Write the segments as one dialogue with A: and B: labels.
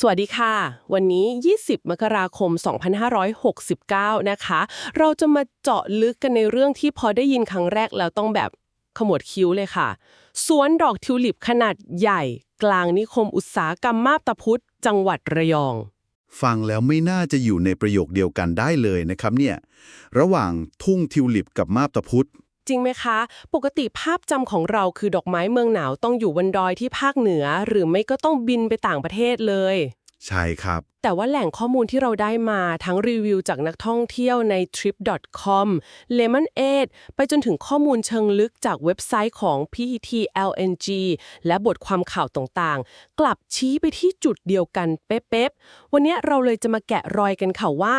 A: สวัสดีค่ะ วันนี้ 20 มกราคม 2569 นะคะ เราจะมาเจาะลึกกันในเรื่องที่พอได้ยินครั้งแรกแล้วต้องแบบขมวดคิ้วเลยค่ะ สวนดอกทิวลิปขนาดใหญ่ กลางนิคมอุตสาหกรรมมาบตาพุธจังหวัดระยอง
B: ฟังแล้วไม่น่าจะอยู่ในประโยคเดียวกันได้เลยนะครับเนี่ย ระหว่างทุ่งทิวลิปกับมาบตาพุธ
A: จริงไหมคะ ปกติภาพจำของเราคือดอกไม้เมืองหนาวต้องอยู่บนดอยที่ภาคเหนือ หรือไม่ก็ต้องบินไปต่างประเทศเลย
B: ใช่ครับ
A: แต่ว่าแหล่งข้อมูลที่เราได้มาทั้งรีวิวจากนักท่องเที่ยวใน trip.com lemon 8ไปจนถึงข้อมูลเชิงลึกจากเว็บไซต์ของ PETLNG และบทความข่าวต่างๆ กลับชี้ไปที่จุดเดียวกันเป๊ะๆ วันนี้เราเลยจะมาแกะรอยกันค่ะว่า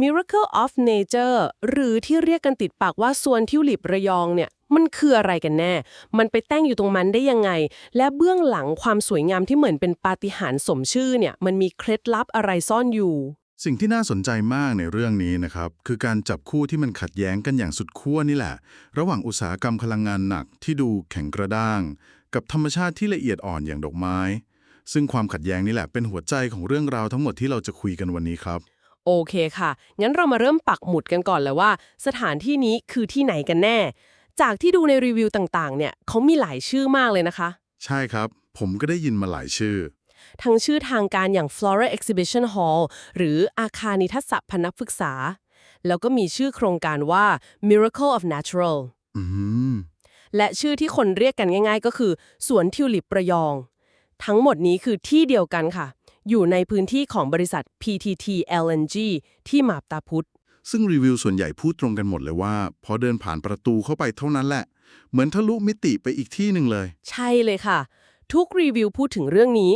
A: Miracle of Nature หรือที่เรียกกันติดปากว่าสวนทิวลิประยองเนี่ยมันคืออะไรกันแน่ มันไปแต่งอยู่ตรงมันได้ยังไง และเบื้องหลังความสวยงามที่เหมือนเป็นปาฏิหาริย์สมชื่อเนี่ย มันมีเคล็ดลับอะไรซ่อนอยู่
C: สิ่งที่น่าสนใจมากในเรื่องนี้นะครับ คือการจับคู่ที่มันขัดแย้งกันอย่างสุดขั้วนี่แหละ ระหว่างอุตสาหกรรมพลังงานหนักที่ดูแข็งกระด้าง กับธรรมชาติที่ละเอียดอ่อนอย่างดอกไม้ ซึ่งความขัดแย้งนี่แหละเป็นหัวใจของเรื่องราวทั้งหมดที่เราจะคุยกันวันนี้ครับ
A: โอเคค่ะ งั้นเรามาเริ่มปักหมุดกันก่อนเลยว่า สถานที่นี้คือที่ไหนกันแน่ จากที่ดูในรีวิวต่างๆ เนี่ยเขามีหลายชื่อมากเลยนะคะ
C: ใช่ครับ ผมก็ได้ยินมาหลายชื่อ
A: ทั้งชื่อทางการอย่าง Flora Exhibition Hall หรืออาคารนิทรรศพนักศึกษา แล้วก็มีชื่อโครงการว่า Miracle of Natural
C: อืม
A: และชื่อที่คนเรียกกันง่าย ๆ ก็คือ สวนทิวลิประยอง ทั้งหมดนี้คือที่เดียวกันค่ะ อยู่ในพื้นที่ของบริษัท PTT LNG ที่มาบตาพุธ
C: ซึ่งรีวิวส่วนใหญ่พูดตรงกันหมดเลยว่า พอเดินผ่านประตูเข้าไปเท่านั้นแหละ เหมือนทะลุมิติไปอีกที่หนึ่งเลย
A: ใช่เลยค่ะ ทุกรีวิวพูดถึงเรื่องนี้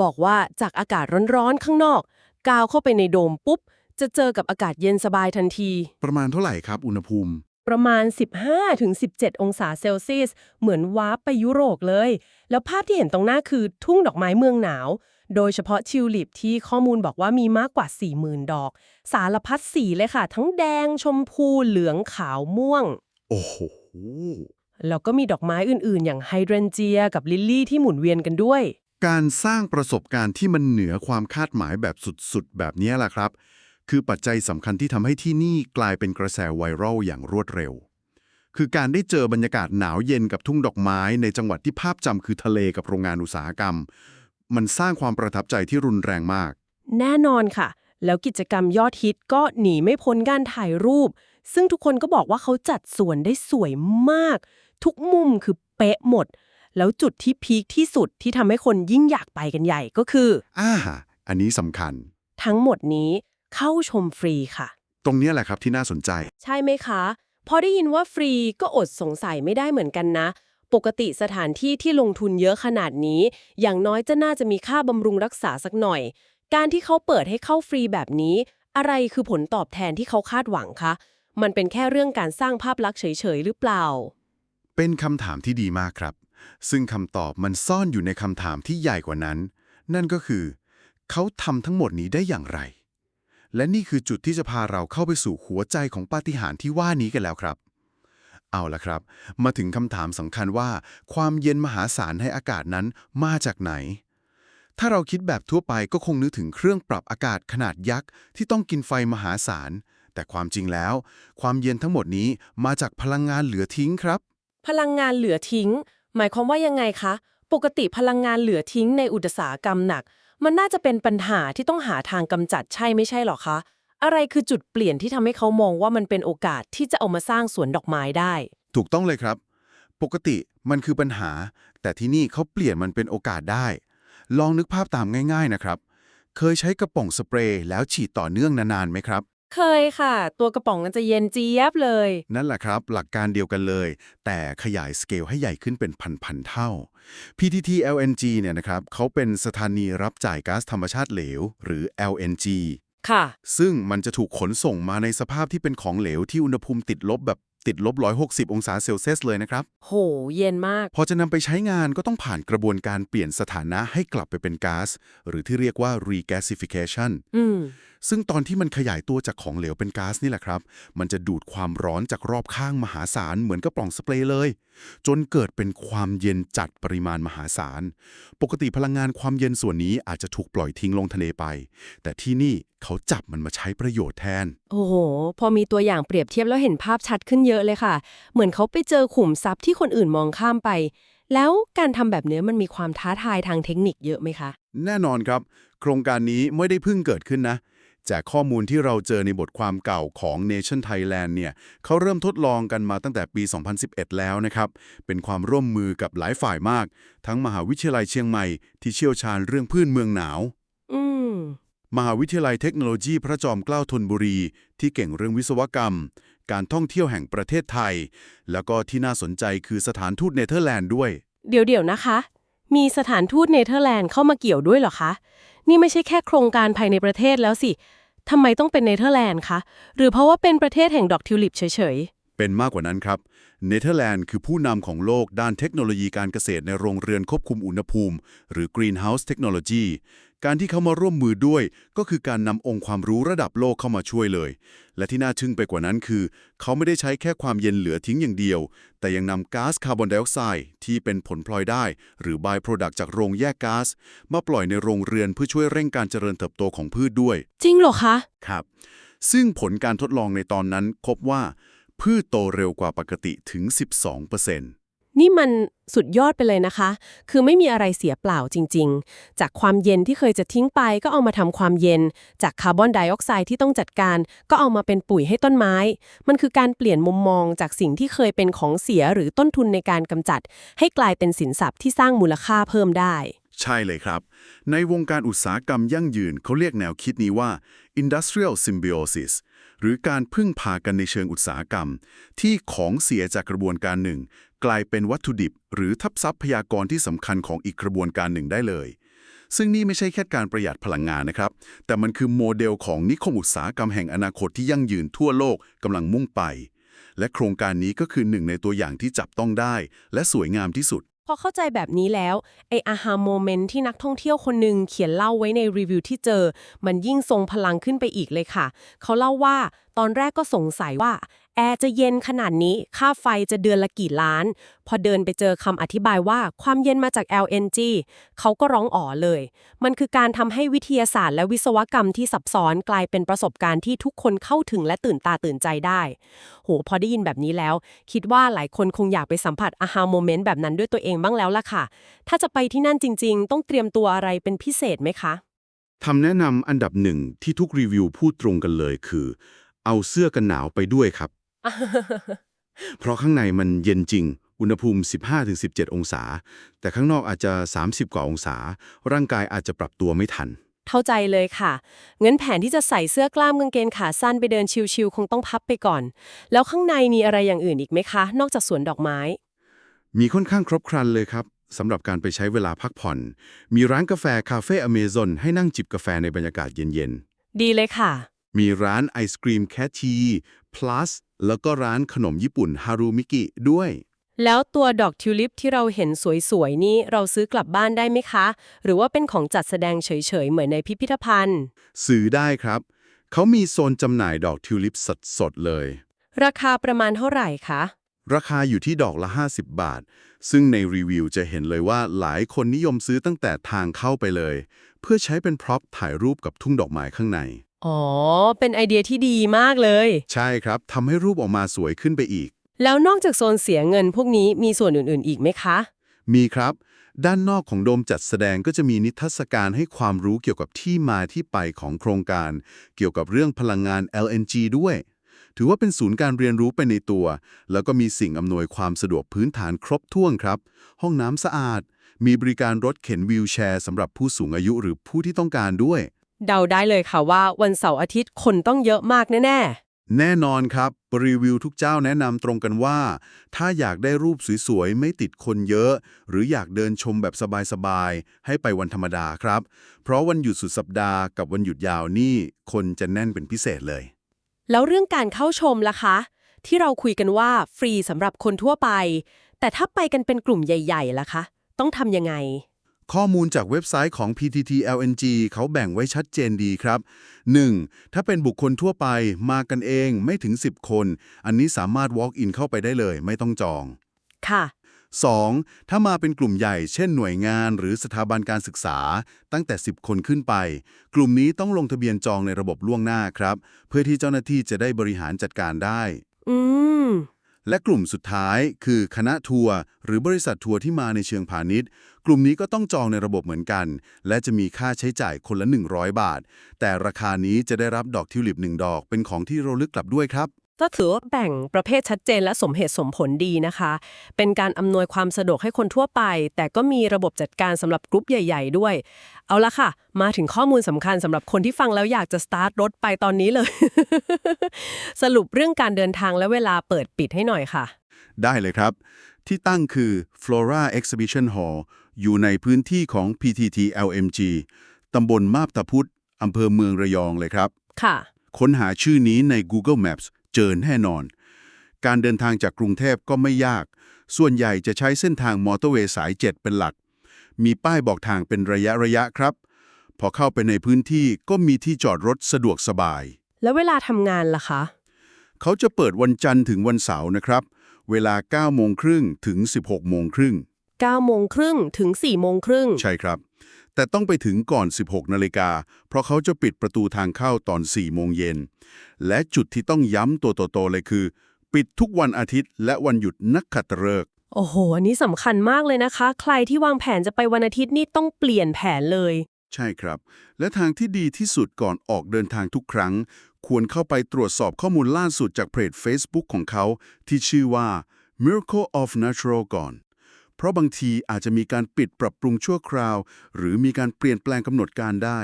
A: บอกว่าจากอากาศร้อนๆข้างนอกก้าวเข้าไปในโดมปุ๊บ จะเจอกับอากาศเย็นสบายทันที
C: ประมาณเท่าไหร่ครับอุณหภูมิ
A: ประมาณ 15-17 องศาเซลเซียส เหมือนวาร์ปไปยุโรปเลย แล้วภาพที่เห็นตรงหน้าคือทุ่งดอกไม้เมืองหนาว โดยเฉพาะทิวลิปที่ข้อมูลบอกว่ามีมากกว่า 40,000 ดอก สารพัดสีเลยค่ะ ทั้งแดง ชมพูเหลืองขาวม่วง
C: โอ้โห
A: แล้วก็มีดอกไม้อื่นๆ อย่างไฮเดรนเจียกับลิลลี่ที่หมุนเวียนกันด้วย
C: การสร้างประสบการณ์ที่มันเหนือความคาดหมายแบบสุดๆ แบบนี้แหละครับ คือปัจจัยสำคัญที่ทำให้ที่นี่กลายเป็นกระแสไวรัลอย่างรวดเร็ว คือการได้เจอบรรยากาศหนาวเย็นกับทุ่งดอกไม้ ในจังหวัดที่ภาพจำคือทะเลกับโรงงานอุตสาหกรรม มันสร้างความประทับใจที่รุนแรงมาก
A: แน่นอนค่ะ แล้วกิจกรรมยอดฮิตก็หนีไม่พ้นการถ่ายรูป ซึ่งทุกคนก็บอกว่าเขาจัดส่วนได้สวยมาก ทุกมุมคือเป๊ะหมด แล้วจุดที่พีคที่สุดที่ทำให้คนยิ่งอยากไปกันใหญ่ก็คือ
C: อ่าอันนี้สำคัญ
A: ทั้งหมดนี้เข้าชมฟรีค่ะ
C: ตรงเนี้ยแหละครับที่น่าสนใจ
A: ใช่ไหมคะ พอได้ยินว่าฟรีก็อดสงสัยไม่ได้เหมือนกันนะ ปกติสถานที่ที่ลงทุนเยอะขนาดนี้ อย่างน้อยจะน่าจะมีค่าบำรุงรักษาสักหน่อย การที่เขาเปิดให้เข้าฟรีแบบนี้ อะไรคือผลตอบแทนที่เขาคาดหวังคะ มันเป็นแค่เรื่องการสร้างภาพลักษณ์เฉยๆหรือเปล่า
C: เป็นคำถามที่ดีมากครับ ซึ่งคำตอบมันซ่อนอยู่ในคำถามที่ใหญ่กว่านั้น นั่นก็คือ เขาทำทั้งหมดนี้ได้อย่างไร และนี่คือจุดที่จะพาเราเข้าไปสู่หัวใจของปาฏิหาริย์ที่ว่านี้กันแล้วครับ เอาละครับ มาถึงคำถามสำคัญว่า ความเย็นมหาศาลให้อากาศนั้นมาจากไหน ถ้าเราคิดแบบทั่วไปก็คงนึกถึงเครื่องปรับอากาศขนาดยักษ์ที่ต้องกินไฟมหาศาลแต่ความจริงแล้ว ความเย็นทั้งหมดนี้มาจากพลังงานเหลือทิ้งครับ
A: พลังงานเหลือทิ้ง หมายความว่ายังไงคะ ปกติพลังงานเหลือทิ้งในอุตสาหกรรมหนัก มันน่าจะเป็นปัญหาที่ต้องหาทางกำจัดใช่ไม่ใช่หรอคะ อะไรคือจุดเปลี่ยนที่ทำให้เขามองว่ามันเป็นโอกาสที่จะเอามาสร้างสวนดอกไม้ได้
C: ถูกต้องเลยครับ ปกติมันคือปัญหา แต่ที่นี่เขาเปลี่ยนมันเป็นโอกาสได้ ลองนึกภาพตามง่าย ๆนะครับ เคยใช้กระป๋องสเปรย์แล้วฉีดต่อเนื่องนานๆไหมครับ
A: เคยค่ะ ตัวกระป๋องมันจะเย็นเจี๊ยบเลย
C: นั่นแหละครับ หลักการเดียวกันเลย แต่ขยายสเกลให้ใหญ่ขึ้นเป็นพันๆเท่า PTT LNG เนี่ยนะครับเขาเป็นสถานีรับจ่ายก๊าซธรรมชาติเหลว หรือ LNG
A: ค่ะ
C: ซึ่งมันจะถูกขนส่งมาในสภาพที่เป็นของเหลวที่อุณหภูมิติดลบแบบติดลบ 160 องศาเซลเซียสเลยนะครับ
A: โห เย็นมาก
C: พอจะนำไปใช้งานก็ต้องผ่านกระบวนการเปลี่ยนสถานะให้กลับไปเป็นก๊าซหรือที่เรียกว่า regasification
A: อืม
C: ซึ่งตอนที่มันขยายตัวจากของเหลวเป็นก๊าซนี่แหละครับ มันจะดูดความร้อนจากรอบข้างมหาศาลเหมือนกับปล่องสเปรย์เลย จนเกิดเป็นความเย็นจัดปริมาณมหาศาล ปกติพลังงานความเย็นส่วนนี้อาจจะถูกปล่อยทิ้งลงทะเลไป แต่ที่นี่เขาจับมันมาใช้ประโยชน์แทน
A: โอ้โห พอมีตัวอย่างเปรียบเทียบแล้วเห็นภาพชัดขึ้นเยอะเลยค่ะ เหมือนเขาไปเจอขุมทรัพย์ที่คนอื่นมองข้ามไป แล้วการทำแบบเนี้ยมันมีความท้าทายทางเทคนิคเยอะไหมคะ
C: แน่นอนครับ โครงการนี้ไม่ได้เพิ่งเกิดขึ้นนะ จากข้อมูลที่เราเจอในบทความเก่าของ Nation Thailand เนี่ยเขาเริ่มทดลองกันมาตั้งแต่ปี 2011 แล้วนะครับ เป็นความร่วมมือกับหลายฝ่ายมาก ทั้งมหาวิทยาลัยเชียงใหม่ที่เชี่ยวชาญเรื่องพืชเมืองหนาว
A: อืม
C: มหาวิทยาลัยเทคโนโลยีพระจอมเกล้าธนบุรี ที่เก่งเรื่องวิศวกรรม การท่องเที่ยวแห่งประเทศไทย แล้วก็ที่น่าสนใจคือสถานทูตเนเธอร์แลนด์ด้วย
A: เดี๋ยวๆนะคะ มีสถานทูตเนเธอร์แลนด์เข้ามาเกี่ยวด้วยเหรอคะนี่ไม่ใช่แค่โครงการภายในประเทศแล้วสิทำไมต้องเป็นเนเธอร์แลนด์คะ หรือเพราะว่าเป็นประเทศแห่งดอกทิวลิปเฉยๆ
C: เป็นมากกว่านั้นครับ เนเธอร์แลนด์คือผู้นำของโลกด้านเทคโนโลยีการเกษตรในโรงเรือนควบคุมอุณหภูมิ หรือ Greenhouse Technology การที่เขามาร่วมมือด้วย ก็คือการนำองค์ความรู้ระดับโลกเข้ามาช่วยเลย และที่น่าทึ่งไปกว่านั้นคือ เขาไม่ได้ใช้แค่ความเย็นเหลือทิ้งอย่างเดียว แต่ยังนำก๊าซคาร์บอนไดออกไซด์ที่เป็นผลพลอยได้ หรือ by product จากโรงแยกก๊าซมาปล่อยในโรงเรือนเพื่อช่วยเร่งการเจริญเติบโตของพืชด้วย
A: ๆจริงเหรอคะ
C: ครับ ซึ่งผลการทดลองในตอนนั้นพบว่า พืชโตเร็วกว่าปกติถึง 12%
A: นี่มันสุดยอดไปเลยนะคะ คือไม่มีอะไรเสียเปล่าจริง ๆ จากความเย็นที่เคยจะทิ้งไปก็เอามาทำความเย็น จากคาร์บอนไดออกไซด์ที่ต้องจัดการ ก็เอามาเป็นปุ๋ยให้ต้นไม้ มันคือการเปลี่ยนมุมมองจากสิ่งที่เคยเป็นของเสียหรือต้นทุนในการกำจัด ให้กลายเป็นสินทรัพย์ที่สร้างมูลค่าเพิ่มได้
C: ใช่เลยครับ ในวงการอุตสาหกรรมยั่งยืนเขาเรียกแนวคิดนี้ว่า industrial symbiosis หรือการพึ่งพากันในเชิงอุตสาหกรรม ที่ของเสียจากกระบวนการหนึ่ง กลายเป็นวัตถุดิบ หรือทับซับพยากรที่สำคัญของอีกกระบวนการหนึ่งได้เลย ซึ่งนี่ไม่ใช่แค่การประหยัดพลังงานนะครับ แต่มันคือโมเดลของนิคมอุตสาหกรรมแห่งอนาคตที่ยั่งยืนทั่วโลกกำลังมุ่งไป และโครงการนี้ก็คือหนึ่งในตัวอย่างที่จับต้องได้ และสวยงามที่สุด
A: พอเข้าใจแบบนี้แล้วไออาฮาโมเมนต์ที่นักท่องเที่ยวคนหนึ่งเขียนเล่าไว้ในรีวิวที่เจอ มันยิ่งทรงพลังขึ้นไปอีกเลยค่ะ เขาเล่าว่าตอนแรกก็สงสัยว่า แอร์จะเย็นขนาดนี้ ค่าไฟจะเดือนละกี่ล้าน พอเดินไปเจอคำอธิบายว่าความเย็นมาจาก LNG เขาก็ร้องอ๋อเลย มันคือการทำให้วิทยาศาสตร์และวิศวกรรมที่ซับซ้อนกลายเป็นประสบการณ์ที่ทุกคนเข้าถึงและตื่นตาตื่นใจได้ โห พอได้ยินแบบนี้แล้ว คิดว่าหลายคนคงอยากไปสัมผัสอาฮาโมเมนต์แบบนั้นด้วยตัวเองบ้างแล้วล่ะค่ะ ถ้าจะไปที่นั่นจริง ๆ ต้องเตรียมตัวอะไรเป็นพิเศษไหมคะ
C: คำแนะนำอันดับหนึ่งที่ทุกรีวิวพูดตรงกันเลยคือ เอาเสื้อกันหนาวไปด้วยครับ เพราะข้างในมันเย็นจริง อุณหภูมิ 15-17 องศา แต่ข้างนอกอาจจะ 30 กว่าองศา ร่างกายอาจจะปรับตัวไม่ทัน
A: เข้าใจเลยค่ะ งั้นแผนที่จะใส่เสื้อกล้ามกางเกงขาสั้นไปเดินชิวๆคงต้องพับไปก่อน แล้วข้างในมีอะไรอย่างอื่นอีกไหมคะ นอกจากสวนดอกไม้
C: มีค่อนข้างครบครันเลยครับสำหรับการไปใช้เวลาพักผ่อน มีร้านกาแฟคาเฟ่อเมซอนให้นั่งจิบกาแฟในบรรยากาศเย็น
A: ดีเลยค่ะ
C: ๆมีร้านไอศกรีมแคทที plus แล้วก็ร้านขนมญี่ปุ่นฮารุมิกิด้วย
A: แล้วตัวดอกทิวลิปที่เราเห็นสวยๆ นี่เราซื้อกลับบ้านได้ไหมคะ หรือว่าเป็นของจัดแสดงเฉยๆ เหมือนในพิพิธภัณฑ์
C: ซื้อได้ครับ เขามีโซนจำหน่ายดอกทิวลิปสดๆเลย
A: ราคาประมาณเท่าไหร่คะ
C: ราคาอยู่ที่ดอกละ 50 บาท ซึ่งในรีวิวจะเห็นเลยว่าหลายคนนิยมซื้อตั้งแต่ทางเข้าไปเลย เพื่อใช้เป็นพร็อพถ่ายรูปกับทุ่งดอกไม้ข้างใน
A: อ๋อ เป็นไอเดียที่ดีมากเลย
C: ใช่ครับทำให้รูปออกมาสวยขึ้นไปอีก
A: แล้วนอกจากโซนเสียเงินพวกนี้มีส่วนอื่นๆ อีกไหมคะ
C: มีครับ ด้านนอกของโดมจัดแสดงก็จะมีนิทรรศการให้ความรู้เกี่ยวกับที่มาที่ไปของโครงการ เกี่ยวกับเรื่องพลังงาน LNG ด้วย ถือว่าเป็นศูนย์การเรียนรู้ไปในตัว แล้วก็มีสิ่งอำนวยความสะดวกพื้นฐานครบถ้วนครับ ห้องน้ำสะอาด มีบริการรถเข็นวีลแชร์สำหรับผู้สูงอายุหรือผู้ที่ต้องการด้วย
A: เดาได้เลยค่ะว่าวันเสาร์อาทิตย์คนต้องเยอะมากแน่
C: แน่นอนครับ รีวิวทุกเจ้าแนะนำตรงกันว่า ถ้าอยากได้รูปสวยๆ ไม่ติดคนเยอะ หรืออยากเดินชมแบบสบายๆ ให้ไปวันธรรมดาครับ เพราะวันหยุดสุดสัปดาห์กับวันหยุดยาวนี่ คนจะแน่นเป็นพิเศษเลย
A: ๆแล้วเรื่องการเข้าชมล่ะคะ ที่เราคุยกันว่าฟรีสำหรับคนทั่วไป แต่ถ้าไปกันเป็นกลุ่มใหญ่ ๆล่ะคะ ต้องทำยังไง
C: ข้อมูลจากเว็บไซต์ของ PTT LNG เขาแบ่งไว้ชัดเจนดีครับ 1. ถ้าเป็นบุคคลทั่วไปมากันเองไม่ถึง 10 คน อันนี้สามารถ walk in เข้าไปได้เลย ไม่ต้องจอง
A: ค่ะ
C: 2. ถ้ามาเป็นกลุ่มใหญ่เช่นหน่วยงานหรือสถาบันการศึกษาตั้งแต่ 10 คนขึ้นไป กลุ่มนี้ต้องลงทะเบียนจองในระบบล่วงหน้าครับ เพื่อที่เจ้าหน้าที่จะได้บริหารจัดการได้
A: อืม
C: และกลุ่มสุดท้ายคือคณะทัวร์หรือบริษัททัวร์ที่มาในเชิงพาณิชย์ กลุ่มนี้ก็ต้องจองในระบบเหมือนกัน และจะมีค่าใช้จ่ายคนละ 100 บาท แต่ราคานี้จะได้รับดอกทิวลิปหนึ่งดอก เป็นของที่ระลึกกลับด้วยครับ
A: ก็ถือว่าแบ่งประเภทชัดเจนและสมเหตุสมผลดีนะคะ เป็นการอำนวยความสะดวกให้คนทั่วไป แต่ก็มีระบบจัดการสำหรับกรุ๊ปใหญ่ ๆ ด้วย เอาละค่ะ มาถึงข้อมูลสำคัญสำหรับคนที่ฟังแล้วอยากจะสตาร์ทรถไปตอนนี้เลย สรุปเรื่องการเดินทางและเวลาเปิดปิดให้หน่อยค่ะ
C: ได้เลยครับ ที่ตั้งคือ Flora Exhibition Hall อยู่ในพื้นที่ของ PTT LMG ตำบลมาบตาพุธอำเภอเมืองระยองเลยครับ
A: ค่ะ
C: ค้นหาชื่อนี้ใน Google Maps เจอแน่นอน การเดินทางจากกรุงเทพก็ไม่ยาก ส่วนใหญ่จะใช้เส้นทางมอเตอร์เวย์สาย 7 เป็นหลัก มีป้ายบอกทางเป็นระยะระยะครับ พอเข้าไปในพื้นที่ก็มีที่จอดรถสะดวกสบาย
A: แล้วเวลาทำงานล่ะคะ
C: เขาจะเปิดวันจันทร์ถึงวันเสาร์นะครับ เวลา9โมงครึ่งถึง 16โมงครึ่ง
A: 9โมงครึ่งถึง4โมงครึ่ง
C: ใช่ครับ แต่ต้องไปถึงก่อน 16 นาฬิกา เพราะเขาจะปิดประตูทางเข้าตอน 4 โมงเย็น และจุดที่ต้องย้ำตัวโตๆเลยคือ ปิดทุกวันอาทิตย์และวันหยุดนักขัตฤกษ์
A: โอ้โห อันนี้สำคัญมากเลยนะคะ ใครที่วางแผนจะไปวันอาทิตย์นี่ต้องเปลี่ยนแผนเลย
C: ใช่ครับ และทางที่ดีที่สุดก่อนออกเดินทางทุกครั้ง ควรเข้าไปตรวจสอบข้อมูลล่าสุดจากเพจ Facebook ของเขา ที่ชื่อว่า Miracle of Natural ก่อน เพราะบางทีอาจจะมีการปิดปรับปรุงชั่วคราว หรือมีการเปลี่ยนแปลงกำหนดการได้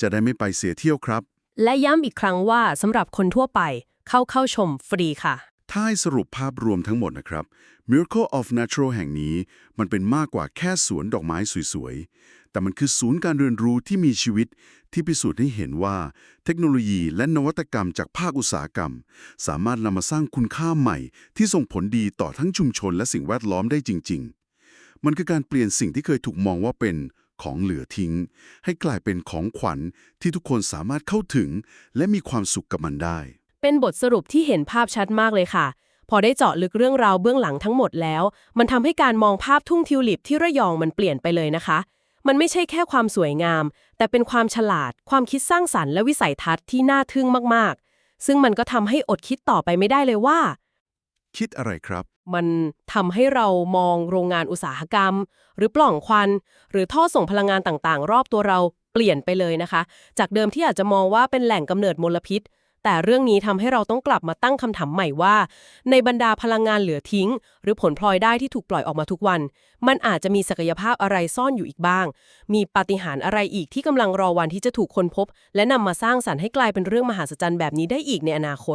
C: จะได้ไม่ไปเสียเที่ยวครับ
A: และย้ำอีกครั้งว่าสำหรับคนทั่วไปเข้าเข้าชมฟรีค่ะ
C: ถ้าให้สรุปภาพรวมทั้งหมดนะครับ Miracle of Natural แห่งนี้ มันเป็นมากกว่าแค่สวนดอกไม้สวยๆ แต่มันคือศูนย์การเรียนรู้ที่มีชีวิต ที่พิสูจน์ให้เห็นว่า เทคโนโลยีและนวัตกรรมจากภาคอุตสาหกรรม สามารถนำมาสร้างคุณค่าใหม่ ที่ส่งผลดีต่อทั้งชุมชนและสิ่งแวดล้อมได้จริง ๆ มันคือการเปลี่ยนสิ่งที่เคยถูกมองว่าเป็นของเหลือทิ้ง ให้กลายเป็นของขวัญที่ทุกคนสามารถเข้าถึง และมีความสุขกับมันได้
A: เป็นบทสรุปที่เห็นภาพชัดมากเลยค่ะ พอได้เจาะลึกเรื่องราวเบื้องหลังทั้งหมดแล้ว มันทำให้การมองภาพทุ่งทิวลิปที่ระยองมันเปลี่ยนไปเลยนะคะ มันไม่ใช่แค่ความสวยงาม แต่เป็นความฉลาด ความคิดสร้างสรรค์และวิสัยทัศน์ที่น่าทึ่งมากๆ ซึ่งมันก็ทำให้อดคิดต่อไปไม่ได้เลยว่า
C: คิดอะไรครับ
A: มันทำให้เรามองโรงงานอุตสาหกรรม หรือปล่องควัน หรือท่อส่งพลังงานต่างๆ รอบตัวเราเปลี่ยนไปเลยนะคะ จากเดิมที่อาจจะมองว่าเป็นแหล่งกำเนิดมลพิษ แต่เรื่องนี้ทำให้เราต้องกลับมาตั้งคำถามใหม่ว่า ในบรรดาพลังงานเหลือทิ้ง หรือผลพลอยได้ที่ถูกปล่อยออกมาทุกวัน มันอาจจะมีศักยภาพอะไรซ่อนอยู่อีกบ้าง มีปาฏิหาริย์อะไรอีกที่กำลังรอวันที่จะถูกค้นพบ และนำมาสร้างสรรค์ให้กลายเป็นเรื่องมหัศจรรย์แบบนี้ได้อีกในอนาคต